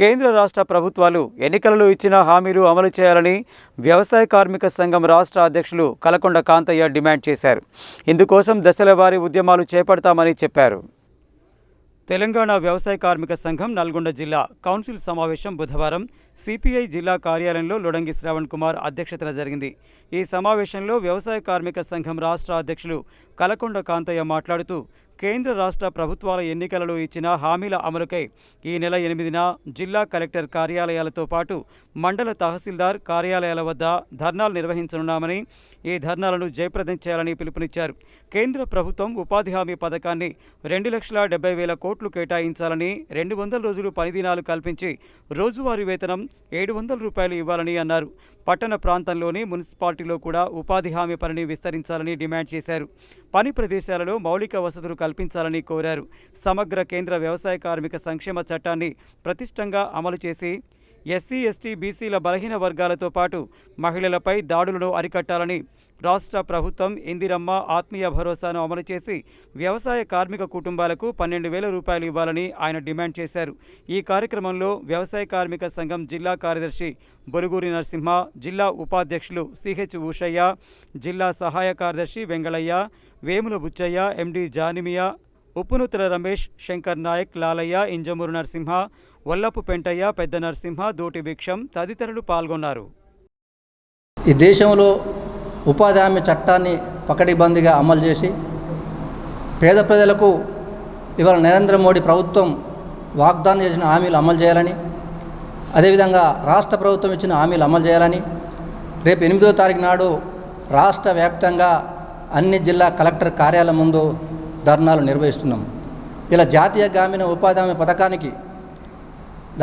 కేంద్ర రాష్ట్ర ప్రభుత్వాలు ఎన్నికలలో ఇచ్చిన హామీలు అమలు చేయాలని వ్యవసాయ కార్మిక సంఘం రాష్ట్ర అధ్యక్షులు కలకొండ కాంతయ్య డిమాండ్ చేశారు. ఇందుకోసం దశల వారీ ఉద్యమాలు చేపడతామని చెప్పారు. తెలంగాణ వ్యవసాయ కార్మిక సంఘం నల్గొండ జిల్లా కౌన్సిల్ సమావేశం బుధవారం సిపిఐ జిల్లా కార్యాలయంలో లొడంగి శ్రావణ్ కుమార్ అధ్యక్షతన జరిగింది. ఈ సమావేశంలో వ్యవసాయ కార్మిక సంఘం రాష్ట్ర అధ్యక్షులు కలకొండ కాంతయ్య మాట్లాడుతూ కేంద్ర రాష్ట్ర ప్రభుత్వాల ఎన్నికలలో ఇచ్చిన హామీల అమలుకై ఈ నెల ఎనిమిదిన జిల్లా కలెక్టర్ కార్యాలయాలతో పాటు మండల తహసీల్దార్ కార్యాలయాల వద్ద ధర్నాలు నిర్వహించనున్నామని ఈ ధర్నాలను జయప్రదం చేయాలని పిలుపునిచ్చారు. కేంద్ర ప్రభుత్వం ఉపాధి హామీ పథకాన్ని రెండు లక్షల డెబ్బై వేల కోట్లు కేటాయించాలని రెండు వందల రోజులు పనిదినాలు కల్పించి రోజువారీ వేతనం ఏడు వందల రూపాయలు ఇవ్వాలని అన్నారు. పట్టణ ప్రాంతంలోని మున్సిపాలిటీలో కూడా ఉపాధి హామీ పనిని విస్తరించాలని డిమాండ్ చేశారు. పని ప్రదేశాలలో మౌలిక వసతులు కల్పించాలని కోరారు. సమగ్ర కేంద్ర వ్యవసాయ కార్మిక సంక్షేమ చట్టాన్ని ప్రతిష్టంగా అమలు చేసి ఎస్సీ ఎస్టీ బీసీల బలహీన వర్గాలతో పాటు మహిళలపై దాడులను అరికట్టాలని రాష్ట్ర ప్రభుత్వం ఇందిరమ్మ ఆత్మీయ భరోసాను అమలు చేసి వ్యవసాయ కార్మిక కుటుంబాలకు పన్నెండు వేల రూపాయలు ఇవ్వాలని ఆయన డిమాండ్ చేశారు. ఈ కార్యక్రమంలో వ్యవసాయ కార్మిక సంఘం జిల్లా కార్యదర్శి బొరుగురి నరసింహ జిల్లా ఉపాధ్యక్షులు సిహెచ్ ఉషయ్య జిల్లా సహాయ కార్యదర్శి వెంగళయ్య వేముల బుచ్చయ్య ఎండి జానిమియా ఉప్పునుతుల రమేష్ శంకర్ నాయక్ లాలయ్య ఇంజమూరు నరసింహ వల్లపు పెంటయ్య పెద్ద నరసింహ దోటి భిక్షం తదితరులు పాల్గొన్నారు. ఈ దేశంలో ఉపాధి హామీ చట్టాన్ని పకడ్బందీగా అమలు చేసి పేద ప్రజలకు ఇవాళ నరేంద్ర మోడీ ప్రభుత్వం వాగ్దానం చేసిన హామీలు అమలు చేయాలని అదేవిధంగా రాష్ట్ర ప్రభుత్వం ఇచ్చిన హామీలు అమలు చేయాలని రేపు ఎనిమిదో తారీఖు నాడు రాష్ట్ర వ్యాప్తంగా అన్ని జిల్లా కలెక్టర్ కార్యాలయం ముందు ధర్నాలు నిర్వహిస్తున్నాం. ఇలా జాతీయ గ్రామీణ ఉపాధి హామీ పథకానికి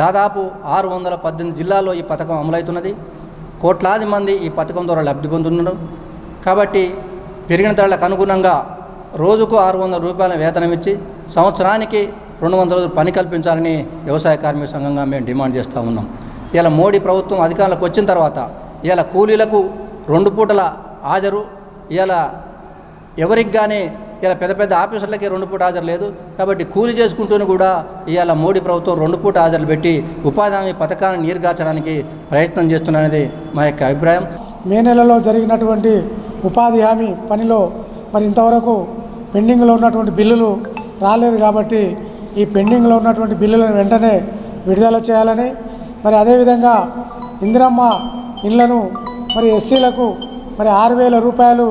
దాదాపు ఆరు వందల పద్దెనిమిది జిల్లాల్లో ఈ పథకం అమలవుతున్నది. కోట్లాది మంది ఈ పథకం ద్వారా లబ్ధి పొందుతున్నారు. కాబట్టి పెరిగిన ధరలకు అనుగుణంగా రోజుకు ఆరు వందల రూపాయల వేతనం ఇచ్చి సంవత్సరానికి రెండు వందల రోజులు పని కల్పించాలని వ్యవసాయ కార్మిక సంఘంగా మేము డిమాండ్ చేస్తూ ఉన్నాం. ఇలా మోడీ ప్రభుత్వం అధికారంలోకి వచ్చిన తర్వాత ఇలా కూలీలకు రెండు పూటల హాజరు. ఇలా ఎవరికి కానీ ఇలా పెద్ద పెద్ద ఆఫీసర్లకి రెండు పూట హాజరు లేదు. కాబట్టి కూలి చేసుకుంటూనే కూడా ఇవాళ మోడీ ప్రభుత్వం రెండు పూట హాజరు పెట్టి ఉపాధి హామీ పథకాన్ని నీరుగార్చడానికి ప్రయత్నం చేస్తున్నది మా యొక్క అభిప్రాయం. మే నెలలో జరిగినటువంటి ఉపాధి హామీ పనిలో మరి ఇంతవరకు పెండింగ్లో ఉన్నటువంటి బిల్లులు రాలేదు కాబట్టి ఈ పెండింగ్లో ఉన్నటువంటి బిల్లులను వెంటనే విడుదల చేయాలని మరి అదేవిధంగా ఇందిరమ్మ ఇండ్లను మరి ఎస్సీలకు మరి ఆరు వేల రూపాయలు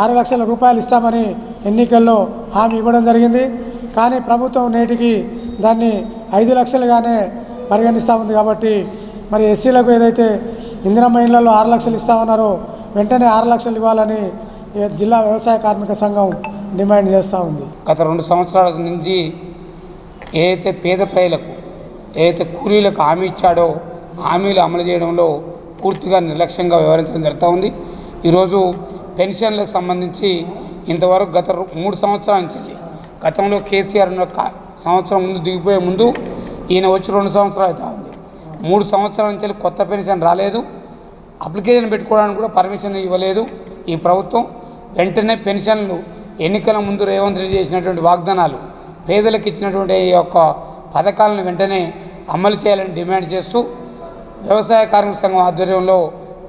ఆరు లక్షల రూపాయలు ఇస్తామని ఎన్నికల్లో హామీ ఇవ్వడం జరిగింది. కానీ ప్రభుత్వం నేటికి దాన్ని ఐదు లక్షలుగానే పరిగణిస్తూ ఉంది కాబట్టి మరి ఎస్సీలకు ఏదైతే ఇందిరమ్మ ఇళ్ళలో ఆరు లక్షలు ఇస్తామన్నారో వెంటనే ఆరు లక్షలు ఇవ్వాలని జిల్లా వ్యవసాయ కార్మిక సంఘం డిమాండ్ చేస్తూ ఉంది. గత రెండు సంవత్సరాల నుంచి ఏదైతే పేద ప్రజలకు ఏదైతే కూలీలకు హామీ ఇచ్చాడో హామీలు అమలు చేయడంలో పూర్తిగా నిర్లక్ష్యంగా వ్యవహరించడం జరుగుతూ ఉంది. ఈరోజు పెన్షన్లకు సంబంధించి ఇంతవరకు గత మూడు సంవత్సరాల నుంచి గతంలో కేసీఆర్ సంవత్సరం ముందు దిగిపోయే ముందు ఈయన వచ్చి రెండు సంవత్సరాలు అవుతా ఉంది. మూడు సంవత్సరాల నుంచి వెళ్ళి కొత్త పెన్షన్ రాలేదు. అప్లికేషన్ పెట్టుకోవడానికి కూడా పర్మిషన్ ఇవ్వలేదు ఈ ప్రభుత్వం. వెంటనే పెన్షన్లు ఎన్నికల ముందు రేవంత్ రెడ్డి చేసినటువంటి వాగ్దానాలు పేదలకు ఇచ్చినటువంటి ఈ యొక్క పథకాలను వెంటనే అమలు చేయాలని డిమాండ్ చేస్తూ వ్యవసాయ కార్మిక సంఘం ఆధ్వర్యంలో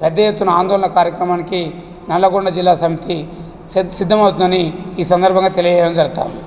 పెద్ద ఎత్తున ఆందోళన కార్యక్రమానికి నల్లగొండ జిల్లా సమితి సిద్ధమవుతుందని ఈ సందర్భంగా తెలియజేయడం జరుగుతుంది